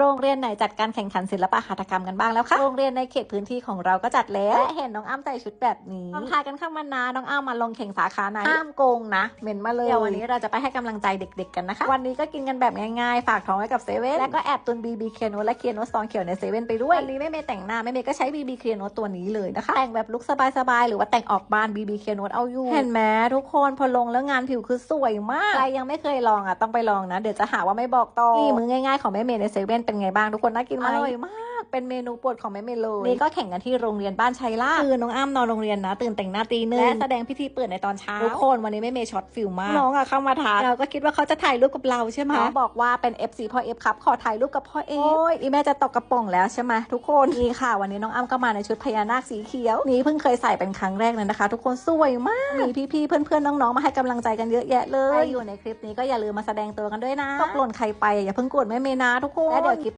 โรงเรียนไหนจัดการแข่งขันศิลปะหัตถกรรมกันบ้างแล้วคะ โรงเรียนในเขตพื้นที่ของเราก็จัดแล้วและเห็นน้องอ้ำใส่ชุดแบบนี้ต้องทายกันเข้ามานะน้องอ้ำมาลงแข่งสาขาไหนห้ามโกงนะเมนมาเลยเดี๋ยววันนี้เราจะไปให้กำลังใจเด็ก ๆ กันนะคะ วันนี้ก็กินกันแบบง่ายๆ ฝากท้องไว้กับเซเว่นและก็แอบตุนบีบีเคียโนและเคียโนซองเขียวในเซเว่นไปด้วยวันนี้แม่เมย์แต่งหน้าแม่เมย์ก็ใช้บีบีเคียโนตัวนี้เลยนะคะแต่งแบบลุคสบายๆหรือว่าแต่งออกบ้านบีบีเคียโนเอาอยู่เห็นไหมทุกคนพอลงแล้วงานผิวคือสวยมากใครยังไม่เคยลองอะต้องไปลองนะ เดี๋ยวจะหาว่าไม่บอกต่อนี่มือง่ายๆของแม่เมย์ในเซเว่นเป็นไงบ้างทุกคนน่ากินไหมอร่อยมาก เป็นเมนูโปรดของแม่เมย์เลยนี่ก็แข่งกันที่โรงเรียนบ้านชัยล่าคือน้องอ้ำนอนโรงเรียนนะตื่นแต่งหน้าตีหนึ่งและแสดงพิธีเปิดในตอนเช้าทุกคนวันนี้แม่เมย์ช็อตฟิลมากน้องอะเข้ามาทักเราก็คิดว่าเขาจะถ่ายรูปกับเราใช่ไหมน้องบอกว่าเป็น FC พ่อเอฟครับขอถ่ายรูปกับพ่อเอฟโอ้ยอีแม่จะตกกระป๋องแล้วใช่ไหมทุกคนนี่ค่ะ วันนี้น้องอ้ำก็มาในชุดพญานาคสีเขียวนี่เพิ่งเคยใส่เป็นครั้งแรกเลยนะคะ ทุกคนสวยมากมีพี่ๆเพื่อนๆน้องๆมาให้กำลังใจกันเยอะแยะเลยใครอยู่ในคลิปนี้ก็อย่าลืมมาแสดงตัวกันด้วยนะตกหล่นใครไปอย่าเพิ่งโกรธแม่เมย์นะทุกคนและเดี๋ยวคลิป